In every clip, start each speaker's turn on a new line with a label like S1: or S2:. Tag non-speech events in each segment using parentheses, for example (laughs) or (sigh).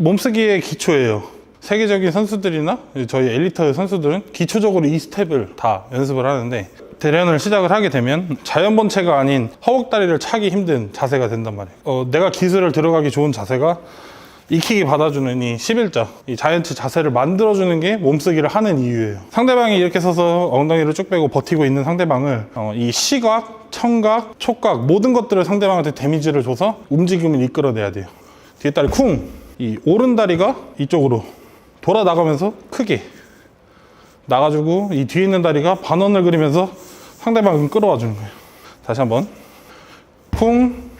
S1: 몸쓰기의 기초예요. 세계적인 선수들이나 저희 엘리트 선수들은 기초적으로 이 스텝을 다 연습을 하는데 대련을 시작을 하게 되면 자연 본체가 아닌 허벅다리를 차기 힘든 자세가 된단 말이에요. 어, 내가 기술을 들어가기 좋은 자세가 익히기 받아주는 이 11자, 이 자이언트 자세를 만들어주는 게 몸쓰기를 하는 이유예요. 상대방이 이렇게 서서 엉덩이를 쭉 빼고 버티고 있는 상대방을 어, 이 시각, 청각, 촉각 모든 것들을 상대방한테 데미지를 줘서 움직임을 이끌어내야 돼요. 뒷다리 쿵! 이 오른 다리가 이쪽으로 돌아 나가면서 크게 나가지고 이 뒤에 있는 다리가 반원을 그리면서 상대방을 끌어와 주는 거예요. 다시 한번 쿵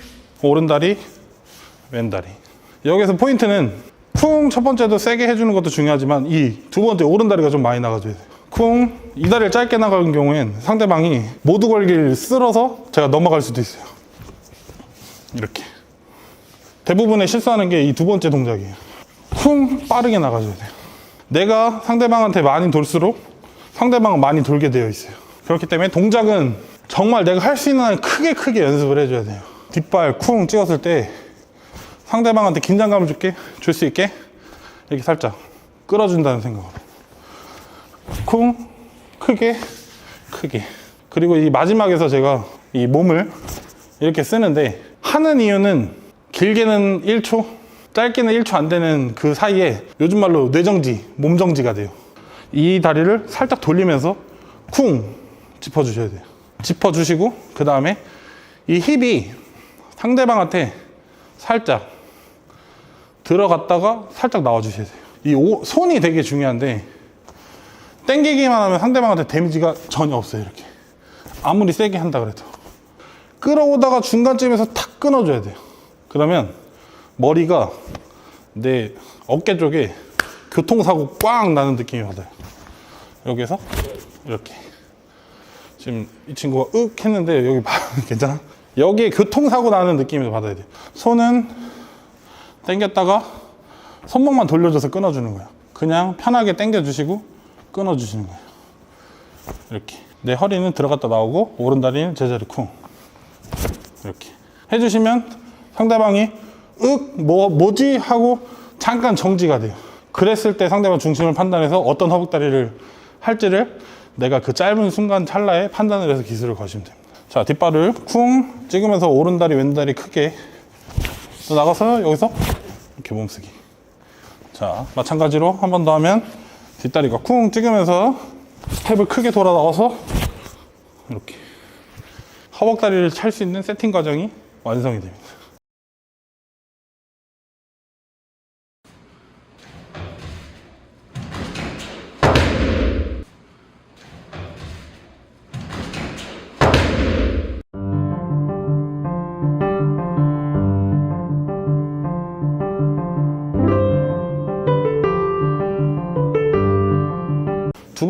S1: 오른 다리 왼 다리 여기서 포인트는 쿵첫 번째도 세게 해주는 것도 중요하지만 이 두 번째 오른 다리가 좀 많이 나가줘야 돼요. 쿵 이 다리를 짧게 나가는 경우엔 상대방이 모두 걸기를 쓸어서 제가 넘어갈 수도 있어요. 이렇게 대부분의 실수하는 게 이 두 번째 동작이에요. 쿵 빠르게 나가줘야 돼요. 내가 상대방한테 많이 돌수록 상대방은 많이 돌게 되어 있어요. 그렇기 때문에 동작은 정말 내가 할 수 있는 한 크게 크게 연습을 해줘야 돼요. 뒷발 쿵 찍었을 때 상대방한테 긴장감을 줄게 줄 수 있게 이렇게 살짝 끌어준다는 생각으로 쿵 크게 크게 그리고 이 마지막에서 제가 이 몸을 이렇게 쓰는데 하는 이유는 길게는 1초 짧게는 1초 안 되는 그 사이에 요즘 말로 뇌정지 몸정지가 돼요 이 다리를 살짝 돌리면서 쿵 짚어주셔야 돼요 짚어주시고 그 다음에 이 힙이 상대방한테 살짝 들어갔다가 살짝 나와주셔야 돼요. 이 오- 손이 되게 중요한데 땡기기만 하면 상대방한테 데미지가 전혀 없어요. 이렇게 아무리 세게 한다 그래도 끌어오다가 중간쯤에서 탁 끊어줘야 돼요. 그러면 머리가 내 어깨 쪽에 교통사고 꽝 나는 느낌이 받아요. 여기서 이렇게 지금 이 친구가 윽 했는데 여기 봐 (laughs) 괜찮아? 여기에 교통사고 나는 느낌을 받아야 돼요. 손은 당겼다가 손목만 돌려줘서 끊어주는 거예요. 그냥 편하게 당겨주시고 끊어주시는 거예요. 이렇게. 내 허리는 들어갔다 나오고 오른 다리는 제자리 쿵. 이렇게. 해주시면 상대방이 윽, 뭐, 뭐지? 하고 잠깐 정지가 돼요. 그랬을 때 상대방 중심을 판단해서 어떤 허벅다리를 할지를 내가 그 짧은 순간 찰나에 판단을 해서 기술을 거시면 됩니다. 자, 뒷발을 쿵 찍으면서 오른다리, 왼다리 크게 또 나가서 여기서 이렇게 몸쓰기. 자, 마찬가지로 한 번 더 하면 뒷다리가 쿵 찍으면서 스텝을 크게 돌아 나와서 이렇게 허벅다리를 찰 수 있는 세팅 과정이 완성이 됩니다.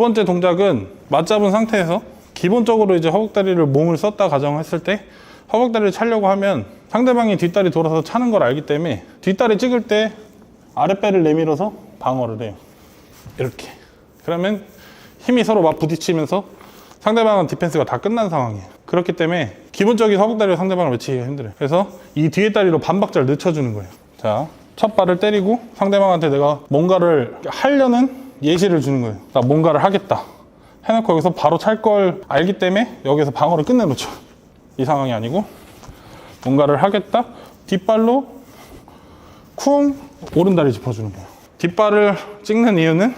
S1: 번째 동작은 맞잡은 상태에서 기본적으로 이제 허벅다리를 몸을 썼다 가정했을 때 허벅다리를 차려고 하면 상대방이 뒷다리 돌아서 차는 걸 알기 때문에 뒷다리 찍을 때 아랫배를 내밀어서 방어를 해요. 이렇게. 그러면 힘이 서로 막 부딪히면서 상대방은 디펜스가 다 끝난 상황이에요. 그렇기 때문에 기본적인 허벅다리로 상대방을 외치기가 힘들어요. 그래서 이 뒤에 다리로 반박자를 늦춰주는 거예요. 자, 첫 발을 때리고 상대방한테 내가 뭔가를 하려는 예시를 주는 거예요. 나 뭔가를 하겠다. 해놓고 여기서 바로 찰 걸 알기 때문에 여기서 방어를 끝내놓죠. 이 상황이 아니고 뭔가를 하겠다. 뒷발로 쿵 오른다리 짚어주는 거예요. 뒷발을 찍는 이유는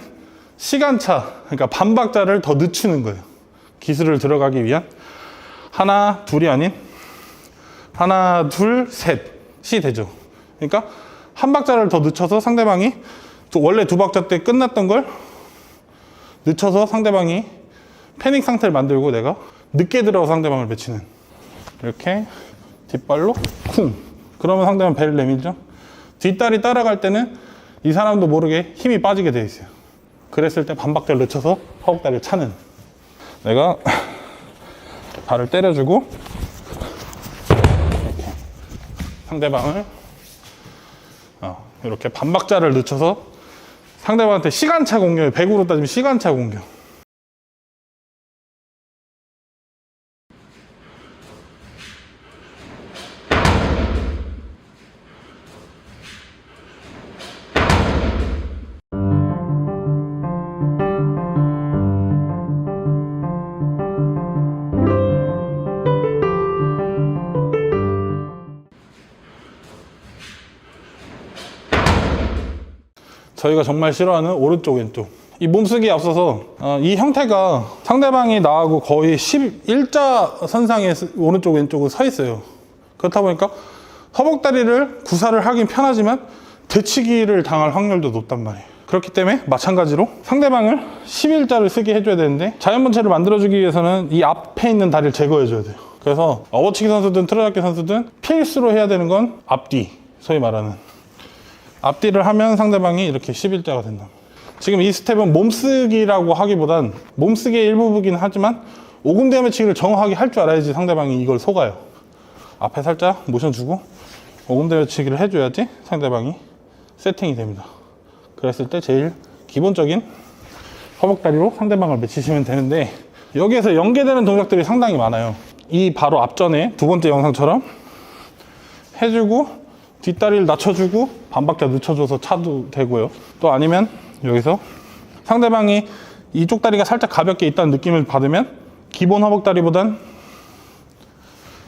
S1: 시간차, 그러니까 반박자를 더 늦추는 거예요. 기술을 들어가기 위한 하나, 둘이 아닌 하나, 둘, 셋이 되죠. 그러니까 한 박자를 더 늦춰서 상대방이 또 원래 두 박자 때 끝났던 걸 늦춰서 상대방이 패닉 상태를 만들고 내가 늦게 들어가 상대방을 배치는. 이렇게 뒷발로 쿵. 그러면 상대방 배를 내밀죠. 뒷다리 따라갈 때는 이 사람도 모르게 힘이 빠지게 돼 있어요. 그랬을 때 반박자를 늦춰서 허벅다리를 차는. 내가 (laughs) 발을 때려주고 이렇게 상대방을 어, 이렇게 반박자를 늦춰서 상대방한테 시간차 공격, 100으로 따지면 시간차 공격. 저희가 정말 싫어하는 오른쪽 왼쪽 이 몸쓰기에 앞서서 어, 이 형태가 상대방이 나하고 거의 11자 선상에 스- 오른쪽 왼쪽은 서 있어요. 그렇다 보니까 허벅다리를 구사를 하긴 편하지만 되치기를 당할 확률도 높단 말이에요. 그렇기 때문에 마찬가지로 상대방을 11자를 쓰게 해줘야 되는데 자연본체를 만들어주기 위해서는 이 앞에 있는 다리를 제거해줘야 돼요. 그래서 어버치기 선수든 트로잡기 선수든 필수로 해야 되는 건 앞뒤 소위 말하는 앞뒤를 하면 상대방이 이렇게 11자가 된다. 지금 이 스텝은 몸쓰기라고 하기보단 몸쓰기의 일부이긴 하지만 오금대 매치기를 정확하게 할 줄 알아야지 상대방이 이걸 속아요. 앞에 살짝 모션 주고 오금대 매치기를 해줘야지 상대방이 세팅이 됩니다. 그랬을 때 제일 기본적인 허벅다리로 상대방을 맺히시면 되는데 여기에서 연계되는 동작들이 상당히 많아요. 이 바로 앞전에 두 번째 영상처럼 해주고 뒷다리를 낮춰주고 반박자 늦춰줘서 차도 되고요. 또 아니면 여기서 상대방이 이쪽 다리가 살짝 가볍게 있다는 느낌을 받으면 기본 허벅다리보단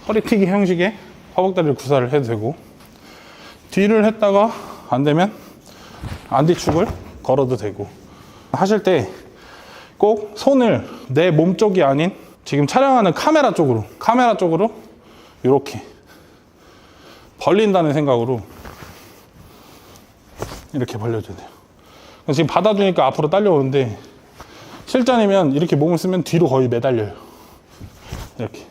S1: 허리튀기 형식의 허벅다리를 구사를 해도 되고 뒤를 했다가 안 되면 안뒤축을 걸어도 되고 하실 때 꼭 손을 내 몸 쪽이 아닌 지금 촬영하는 카메라 쪽으로 카메라 쪽으로 이렇게 벌린다는 생각으로 이렇게 벌려줘야 돼요. 지금 받아주니까 앞으로 딸려오는데 실전이면 이렇게 몸을 쓰면 뒤로 거의 매달려요. 이렇게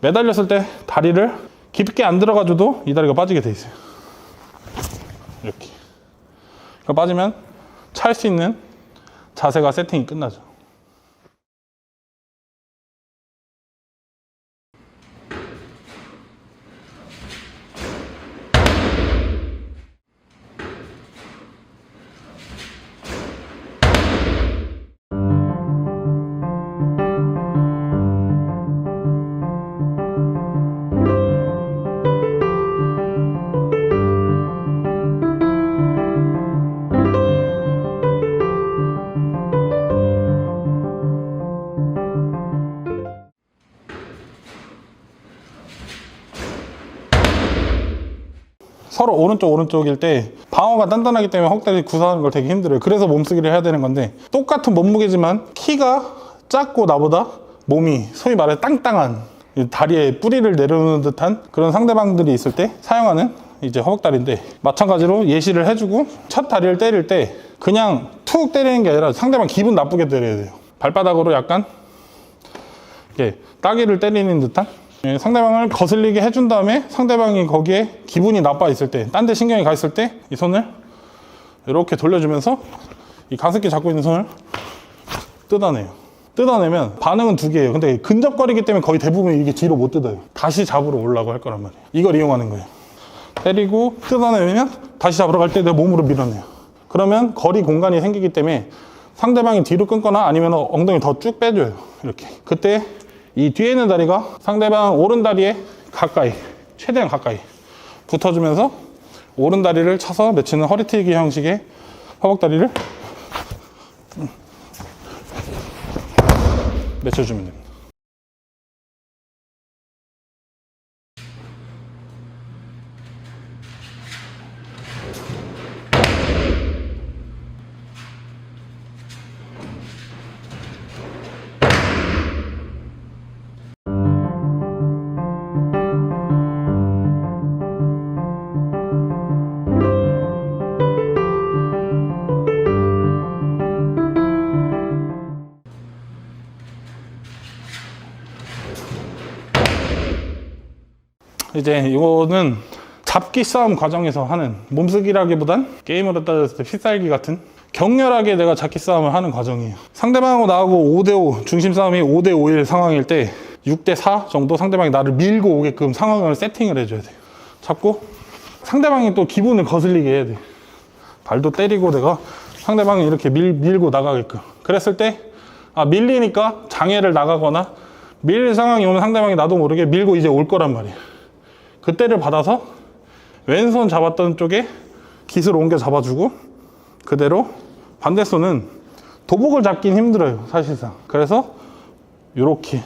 S1: 매달렸을 때 다리를 깊게 안 들어가줘도 이 다리가 빠지게 돼 있어요. 이렇게 빠지면 찰 수 있는 자세가 세팅이 끝나죠. 서로 오른쪽 오른쪽일 때 방어가 단단하기 때문에 헉다리 구사하는 걸 되게 힘들어요. 그래서 몸쓰기를 해야 되는 건데 똑같은 몸무게지만 키가 작고 나보다 몸이 소위 말해 땅땅한 이 다리에 뿌리를 내려놓는 듯한 그런 상대방들이 있을 때 사용하는 이제 허벅다리인데 마찬가지로 예시를 해주고 첫 다리를 때릴 때 그냥 툭 때리는 게 아니라 상대방 기분 나쁘게 때려야 돼요. 발바닥으로 약간 이렇게 따귀를 때리는 듯한 예, 상대방을 거슬리게 해준 다음에 상대방이 거기에 기분이 나빠 있을 때, 딴 데 신경이 가 있을 때 이 손을 이렇게 돌려주면서 이 가습기 잡고 있는 손을 뜯어내요. 뜯어내면 반응은 두 개예요. 근데 근접거리기 때문에 거의 대부분 이게 뒤로 못 뜯어요. 다시 잡으러 올라고 할 거란 말이에요. 이걸 이용하는 거예요. 때리고 뜯어내면 다시 잡으러 갈 때 내 몸으로 밀어내요. 그러면 거리 공간이 생기기 때문에 상대방이 뒤로 끊거나 아니면 엉덩이 더 쭉 빼줘요. 이렇게. 그때 이 뒤에 있는 다리가 상대방 오른 다리에 가까이, 최대한 가까이 붙어주면서 오른 다리를 차서 맺히는 허리튀기 형식의 허벅다리를 맺혀주면 됩니다. 이제 이거는 잡기 싸움 과정에서 하는 몸쓰기라기보단 게임으로 따졌을 때 필살기 같은 격렬하게 내가 잡기 싸움을 하는 과정이에요. 상대방하고 나하고 5대5 중심 싸움이 5대5일 상황일 때 6대4 정도 상대방이 나를 밀고 오게끔 상황을 세팅을 해줘야 돼요. 잡고 상대방이 또 기분을 거슬리게 해야 돼. 발도 때리고 내가 상대방이 이렇게 밀, 밀고 나가게끔. 그랬을 때, 아, 밀리니까 장애를 나가거나 밀릴 상황이 오면 상대방이 나도 모르게 밀고 이제 올 거란 말이에요. 그때를 받아서 왼손 잡았던 쪽에 깃을 옮겨 잡아주고 그대로 반대손은 도복을 잡긴 힘들어요, 사실상. 그래서 이렇게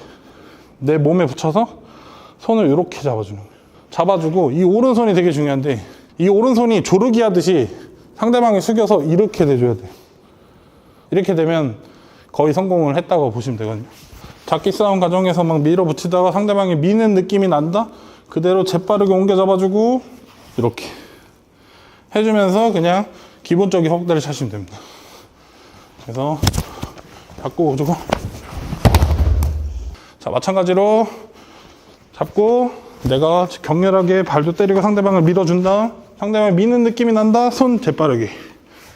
S1: 내 몸에 붙여서 손을 이렇게 잡아주는 거예요. 잡아주고 이 오른손이 되게 중요한데 이 오른손이 조르기 하듯이 상대방이 숙여서 이렇게 돼줘야 돼요. 이렇게 되면 거의 성공을 했다고 보시면 되거든요. 잡기 싸움 과정에서 막 밀어붙이다가 상대방이 미는 느낌이 난다? 그대로 재빠르게 옮겨 잡아주고 이렇게 해주면서 그냥 기본적인 허벅다리 차시면 됩니다. 그래서 잡고 오주고 자 마찬가지로 잡고 내가 격렬하게 발도 때리고 상대방을 밀어준다. 상대방이 미는 느낌이 난다. 손 재빠르게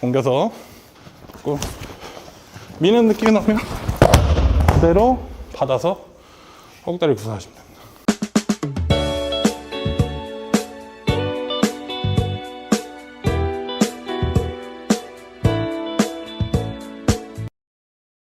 S1: 옮겨서 잡고 미는 느낌이 나면 그대로 받아서 허벅다리 구사하시면 됩니다